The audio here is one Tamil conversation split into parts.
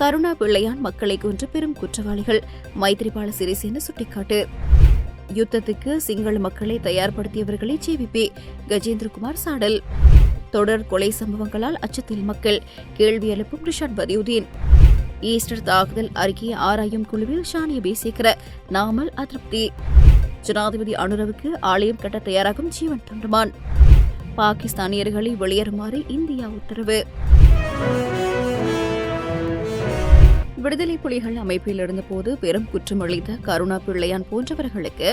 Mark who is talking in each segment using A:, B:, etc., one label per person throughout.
A: கருணா பிள்ளையான் மக்களை கொன்ற பெரும் குற்றவாளிகள். மைத்ரிபால சிறிசேன சுட்டிக்காட்டு. யுத்தத்துக்கு சிங்கள மக்களை தயார்படுத்தியவர்களை ஜேவிபி கஜேந்திரகுமார் சாடல். தொடர் கொலை சம்பவங்களால் அச்சத்தில் மக்கள். கேள்வி எழுப்பும் ரிஷாட் பதியுதீன். ஈஸ்டர் தாக்குதல் அறிக்கையை ஆராயும் குழுவில் ஷானிய பேசிக்கிற நாமல் அதிருப்தி. ஜனாதிபதி அனுரவுக்கு ஆலயம் கட்ட தயாராகும் ஜீவன் தொண்டமான். பாகிஸ்தானியர்களை வெளியேறுமாறு இந்தியா உத்தரவு. விடுதலை புலிகள் அமைப்பில் இருந்தபோது பெரும் குற்றம் அளித்த கருணா பிள்ளையான் போன்றவர்களுக்கு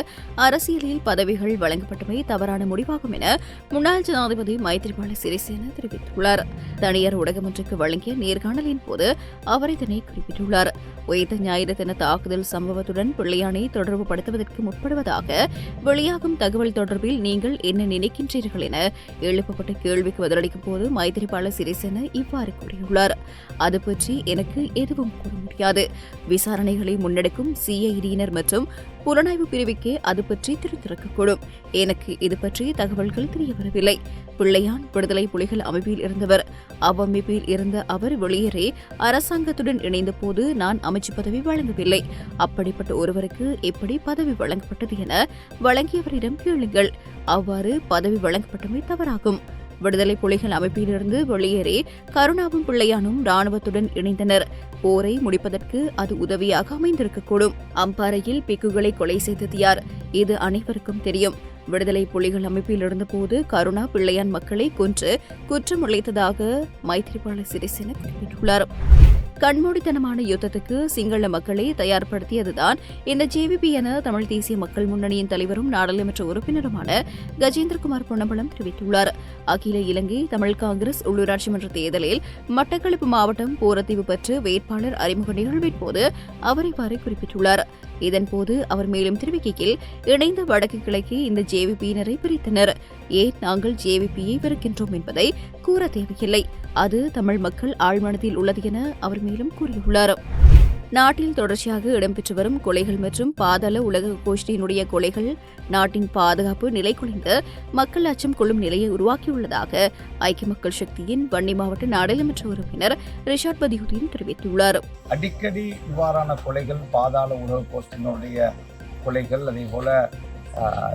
A: அரசியலில் பதவிகள் வழங்கப்பட்டமை தவறான முடிவாகும் என முன்னாள் ஜனாதிபதி மைத்ரிபால சிறிசேன தெரிவித்துள்ளார். தனியார் ஊடகம் ஒன்றுக்கு வழங்கிய நேர்காணலின் போது அவர் இதனை குறிப்பிட்டுள்ளார். உயிர்த்த ஞாயிறு தின தாக்குதல் சம்பவத்துடன் பிள்ளையானை தொடர்பு படுத்துவதற்கு முற்படுவதாக வெளியாகும் தகவல் தொடர்பில் நீங்கள் என்ன நினைக்கின்றீர்கள் என எழுப்பப்பட்ட கேள்விக்கு பதிலளிக்கும் போது மைத்திரிபால சிறிசேன இவ்வாறு கூறியுள்ளார். அது பற்றி எனக்கு எதுவும் கூற முடியாது. விசாரணைகளை முன்னெடுக்கும் சிஐடியினர் மற்றும் புலனாய்வு பிரிவுக்கே அது பற்றி தெரிந்திருக்கக்கூடும் எனக்கு இது பற்றிய தகவல்கள் தெரியவரவில்லை. பிள்ளையான் விடுதலை புலிகள் அமைப்பில் இருந்தவர். அவ்வமைப்பில் இருந்த அவர் வெளியேறி அரசாங்கத்துடன் இணைந்த போது நான் அமைச்சு பதவி வழங்கவில்லை. அப்படிப்பட்ட ஒருவருக்கு எப்படி பதவி வழங்கப்பட்டது என வழங்கியவரிடம் கேளுங்கள். அவ்வாறு பதவி வழங்கப்பட்டமை தவறாகும். விடுதலை புலிகள் அமைப்பிலிருந்து வெளியேறி கருணாவும் பிள்ளையானும் ராணுவத்துடன் இணைந்தனர். போரை முடிப்பதற்கு அது உதவியாக அமைந்திருக்கக்கூடும். அம்பாறையில் பிக்குகளை கொலை செய்தது யார் இது அனைவருக்கும் தெரியும். விடுதலை புலிகள் அமைப்பில் இருந்தபோது கருணா பிள்ளையான் மக்களை கொன்று குற்றம் உழைத்ததாக மைத்ரிபால சிறிசேன குறிப்பிட்டுள்ளார். கண்மூடித்தனமான யுத்தத்துக்கு சிங்கள மக்களை தயார்படுத்தியதுதான் இந்த ஜேவிபி என தமிழ் தேசிய மக்கள் முன்னணியின் தலைவரும் நாடாளுமன்ற உறுப்பினருமான கஜேந்திரகுமார் பொன்னம்பலம் தெரிவித்துள்ளார். அகில இலங்கை தமிழ் காங்கிரஸ் உள்ளூராட்சி மன்ற தேர்தலில் மட்டக்களப்பு மாவட்டம் போரத்தீவு பெற்று வேட்பாளர் அறிமுக நிகழ்வின் போது அவர் இவ்வாறு குறிப்பிட்டுள்ளார். இதன்போது அவர் மேலும் தெரிவிக்கையில் இணைந்த வடக்கு கிழக்கு இந்த ஜேவிபியினரை பிரித்தனர். ஏன் நாங்கள் ஜேவிபியை வெறுக்கின்றோம் என்பதை கூற தேவையில்லை. அது தமிழ் மக்கள் ஆழ்மனத்தில் உள்ளது என அவர் மேலும் கூறியுள்ளார். நாட்டில் தொடர்ச்சியாக இடம்பெற்று வரும் கொலைகள் மற்றும் பாதாள உலக கோஷ்டியினுடைய கொலைகள் நாட்டின் பாதுகாப்பு நிலை குலைந்து மக்கள் அச்சம் கொள்ளும் நிலையை உருவாக்கியுள்ளதாக ஐக்கிய மக்கள் சக்தியின் வன்னி மாவட்ட நாடாளுமன்ற உறுப்பினர் ரிஷாட் பதியுதீன் தெரிவித்துள்ளார்.
B: அடிக்கடி இவ்வாறான கொலைகள் பாதாள உலக கோஷ்டியினுடைய கொலைகள் அதே போல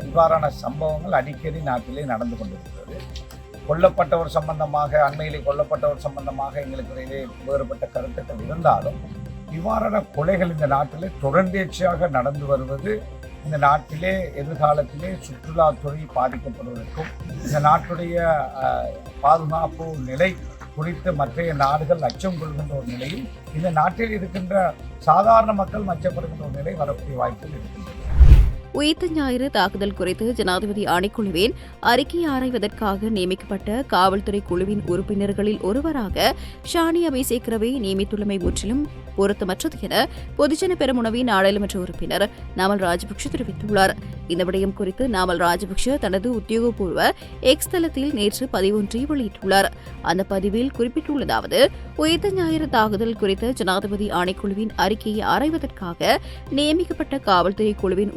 B: இவ்வாறான சம்பவங்கள் அடிக்கடி நாட்டிலே நடந்து கொண்டிருக்கிறது. கொல்லப்பட்டவர் சம்பந்தமாக அண்மையிலே கொல்லப்பட்டவர் சம்பந்தமாக எங்களுக்கு இடையிலே வேறுபட்ட கருத்துக்கள் இருந்தாலும் இவ்வாறான கொலைகள் இந்த நாட்டிலே தொடர்ந்தேர்ச்சியாக நடந்து வருவது இந்த நாட்டிலே எதிர்காலத்திலே சுற்றுலாத்துறை பாதிக்கப்படுவதற்கும் இந்த நாட்டுடைய பாதுகாப்பு நிலை குறித்து மற்றைய நாடுகள் அச்சம் கொள்கின்ற ஒரு நிலையில் இந்த நாட்டில் இருக்கின்ற சாதாரண மக்கள் மச்சப்படுகின்ற ஒரு நிலை வரக்கூடிய வாய்ப்புகள் இருக்கின்றன
A: உயிர்த்த ஞாயிறு தாக்குதல் குறித்து ஜனாதிபதி ஆணைக்குழுவின் அறிக்கை ஆராய்வதற்காக நியமிக்கப்பட்ட காவல்துறை குழுவின் உறுப்பினர்களில் ஒருவராக ஷானி அபிசேகரவை நியமித்துள்ளமை முற்றிலும் பொருத்தமற்றது என பொதுஜன பெருமுனவின் நாடாளுமன்ற உறுப்பினர் நாமல் ராஜபக்ஷ தெரிவித்துள்ளார். இந்த விடயம் குறித்து நாமல் ராஜபக்ஷ தனது உத்தியோகபூர்வ எக்ஸ் தளத்தில் நேற்று பதிவொன்றை வெளியிட்டுள்ளார். அந்த பதிவில் குறிப்பிட்டுள்ளதாவது உயிர்த்த ஞாயிறு தாக்குதல் குறித்த ஜனாதிபதி ஆணைக்குழுவின் அறிக்கையை ஆராய்வதற்காக நியமிக்கப்பட்ட காவல்துறை குழுவின்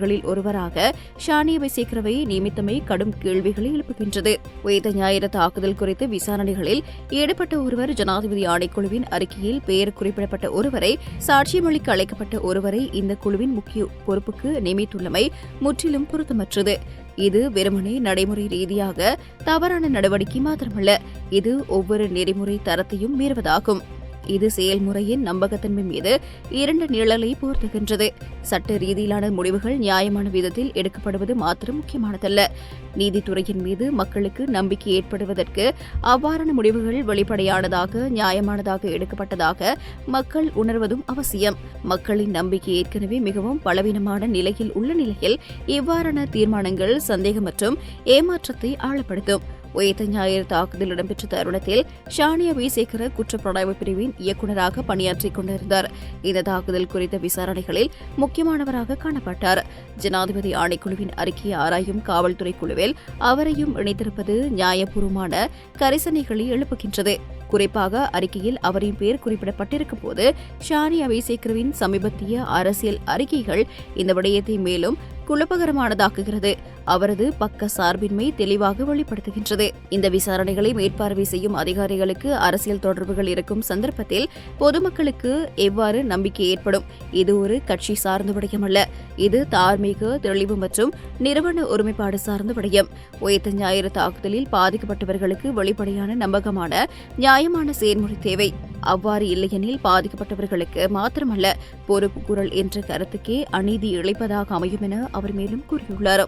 A: உறுப்பினர்களில் ஒருவராக ஷானி சீக்கிரவை நியமித்தமை கடும் கேள்விகளை எழுப்புகின்றது. உயிர்த்த ஞாயிறு தாக்குதல் குறித்து விசாரணைகளில் ஈடுபட்ட ஒருவர் ஜனாதிபதி ஆணைக்குழுவின் அறிக்கையில் பெயர் குறிப்பிடப்பட்ட ஒருவரை சாட்சியமளிக்க அழைக்கப்பட்ட ஒருவரை இந்த குழுவின் முக்கிய பொறுப்புக்கு நியமித்துள்ளமை முற்றிலும் பொருத்தமற்றது. இது வெறுமனே நடைமுறை ரீதியாக தவறான நடவடிக்கை மாத்திரமல்ல இது ஒவ்வொரு நெறிமுறை தரத்தையும் மீறுவதாகும். இது செயல்முறையின் நம்பகத்தன்மை மீது இரண்டு நிழலை போர்த்துகின்றது. சட்ட ரீதியிலான முடிவுகள் நியாயமான விதத்தில் எடுக்கப்படுவது மாத்திரம் முக்கியமானதல்ல. நீதித்துறையின் மீது மக்களுக்கு நம்பிக்கை ஏற்படுவதற்கு அவ்வாறான முடிவுகள் வெளிப்படையானதாக நியாயமானதாக எடுக்கப்பட்டதாக மக்கள் உணர்வதும் அவசியம். மக்களின் நம்பிக்கை ஏற்கனவே மிகவும் பலவீனமான நிலையில் உள்ள நிலையில் இவ்வாறான தீர்மானங்கள் சந்தேகம் மற்றும் ஏமாற்றத்தை ஆழப்படுத்தும். உயிர்த்த ஞாயிறு தாக்குதல் இடம்பெற்ற தருணத்தில் ஷானியா அபிசேகர குற்றப்புலனாய்வு பிரிவின் இயக்குநராக பணியாற்றிக் கொண்டிருந்தார். இந்த தாக்குதல் குறித்த விசாரணைகளில் முக்கியமானவராக காணப்பட்டார். ஜனாதிபதி ஆணைக்குழுவின் அறிக்கையை ஆராயும் காவல்துறை குழுவில் அவரையும் இணைத்திருப்பது நியாயபூர்வமான கரிசனைகளை எழுப்புகின்றது. குறிப்பாக அறிக்கையில் அவரின் பெயர் குறிப்பிடப்பட்டிருக்கும் போது ஷானி அபிசேகரவின் சமீபத்திய அரசியல் அறிக்கைகள் இந்த விடயத்தை மேலும் குழப்பகரமானதாக்குகிறது. அவரது பக்க சார்பின்மை தெளிவாக வெளிப்படுத்துகின்றது. இந்த விசாரணைகளை மேற்பார்வை செய்யும் அதிகாரிகளுக்கு அரசியல் தொடர்புகள் இருக்கும் சந்தர்ப்பத்தில் பொதுமக்களுக்கு எவ்வாறு நம்பிக்கை ஏற்படும்? இது ஒரு கட்சி சார்ந்த விடயமல்ல. இது தார்மீக தெளிவு மற்றும் நிறுவன ஒருமைப்பாடு சார்ந்த விடயம். உயர்த்த ஞாயிறு தாக்குதலில் பாதிக்கப்பட்டவர்களுக்கு வெளிப்படையான நம்பகமான நியாயமான செயல்முறை தேவை. அவ்வாறு இல்லையெனில் பாதிக்கப்பட்டவர்களுக்கு மாத்திரமல்ல பொறுப்பு குரல் என்ற கருத்துக்கே அநீதி இழைப்பதாக அமையும் என அவர் மேலும் கூறியுள்ளார்.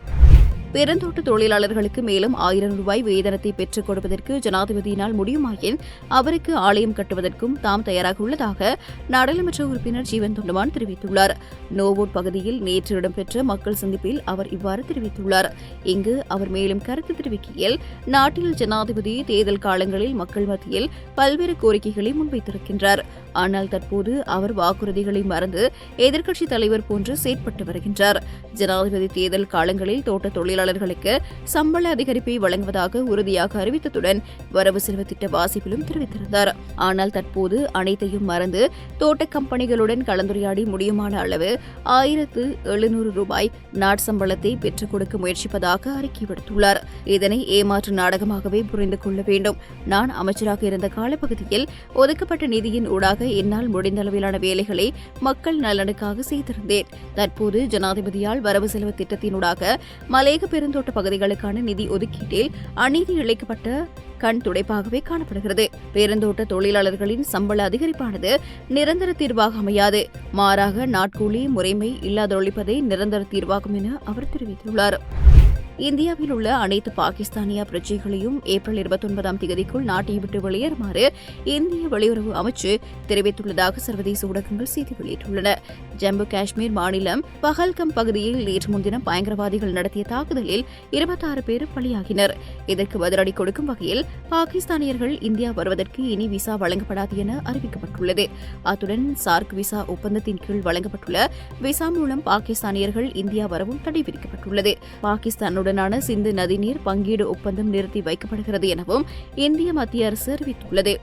A: பெருந்தோட்ட தொழிலாளர்களுக்கு மேலும் ஆயிரம் ரூபாய் வேதனத்தை பெற்றுக் கொடுப்பதற்கு ஜனாதிபதியினால் முடியுமாயின் அவருக்கு ஆலயம் கட்டுவதற்கும் தாம் தயாராக உள்ளதாக நாடாளுமன்ற உறுப்பினர் ஜீவன் தொண்டமான் தெரிவித்துள்ளார். நோவோட் பகுதியில் நேற்று இடம்பெற்ற மக்கள் சந்திப்பில் அவர் இவ்வாறு தெரிவித்துள்ளார். இங்கு அவர் மேலும் கருத்து தெரிவிக்கையில் நாட்டில் ஜனாதிபதி தேர்தல் காலங்களில் மக்கள் மத்தியில் பல்வேறு கோரிக்கைகளை முன்வைத்திருக்கின்றார். ஆனால் தற்போது அவர் வாக்குறுதிகளை மறந்து எதிர்க்கட்சித் தலைவர் போன்று செயற்பட்டு வருகின்றார். ஜனாதிபதி தேர்தல் காலங்களில் தோட்ட தொழிலாளர்களுக்கு சம்பள அதிகரிப்பை வழங்குவதாக உறுதியாக அறிவித்ததுடன் வரவு செலவு திட்ட வாசிப்பிலும் தெரிவித்திருந்தார். ஆனால் தற்போது அனைத்தையும் மறந்து தோட்ட கம்பெனிகளுடன் கலந்துரையாடி முடியுமான அளவு ஆயிரத்து எழுநூறு ரூபாய் நாட்சம்பளத்தை பெற்றுக் கொடுக்க முயற்சிப்பதாக அறிக்கை விடுத்துள்ளார். இதனை ஏமாற்று நாடகமாகவே புரிந்து கொள்ள வேண்டும். நான் அமைச்சராக இருந்த காலப்பகுதியில் ஒதுக்கப்பட்ட நிதியின் ஊடாக என்னால் முடிந்த அளவிலான வேலைகளை மக்கள் நலனுக்காக செய்திருந்தேன். தற்போது ஜனாதிபதியால் வரவு செலவு திட்டத்தினூடாக மலையக பெருந்தோட்ட பகுதிகளுக்கான நிதி ஒதுக்கீட்டில் அநீதி இழைக்கப்பட்ட கண் துடைப்பாகவே காணப்படுகிறது. பெருந்தோட்ட தொழிலாளர்களின் சம்பள அதிகரிப்பானது நிரந்தர தீர்வாக அமையாது. மாறாக நாட்கூலி முறைமை இல்லாதொழிப்பதே நிரந்தர தீர்வாகும் என அவர் தெரிவித்துள்ளார். இந்தியாவில் உள்ள அனைத்து பாகிஸ்தானிய பிரஜைகளையும் ஏப்ரல் இருபத்தொன்பதாம் தேதிக்குள் நாட்டை விட்டு வெளியேறுமாறு இந்திய வெளியுறவு அமைச்சு தெரிவித்துள்ளதாக சர்வதேச ஊடகங்கள் செய்தி வெளியிட்டுள்ளன. ஜம்மு காஷ்மீர் மாநிலம் பஹல்கம் பகுதியில் நேற்று முன்தினம் பயங்கரவாதிகள் நடத்திய தாக்குதலில் இருபத்தாறு பேர் பலியாகினர். இதற்கு பதிலடி கொடுக்கும் வகையில் பாகிஸ்தானியர்கள் இந்தியா வருவதற்கு இனி விசா வழங்கப்படாது என அறிவிக்கப்பட்டுள்ளது. அத்துடன் சார்க் விசா ஒப்பந்தத்தின் கீழ் வழங்கப்பட்டுள்ள விசா மூலம் பாகிஸ்தானியர்கள் இந்தியா வரவும் தடை விதிக்கப்பட்டுள்ளது. பாகிஸ்தானுடனான சிந்து நதிநீர் பங்கீடு ஒப்பந்தம் நிறுத்தி வைக்கப்படுகிறது எனவும் இந்திய மத்திய அரசு அறிவித்துள்ளது.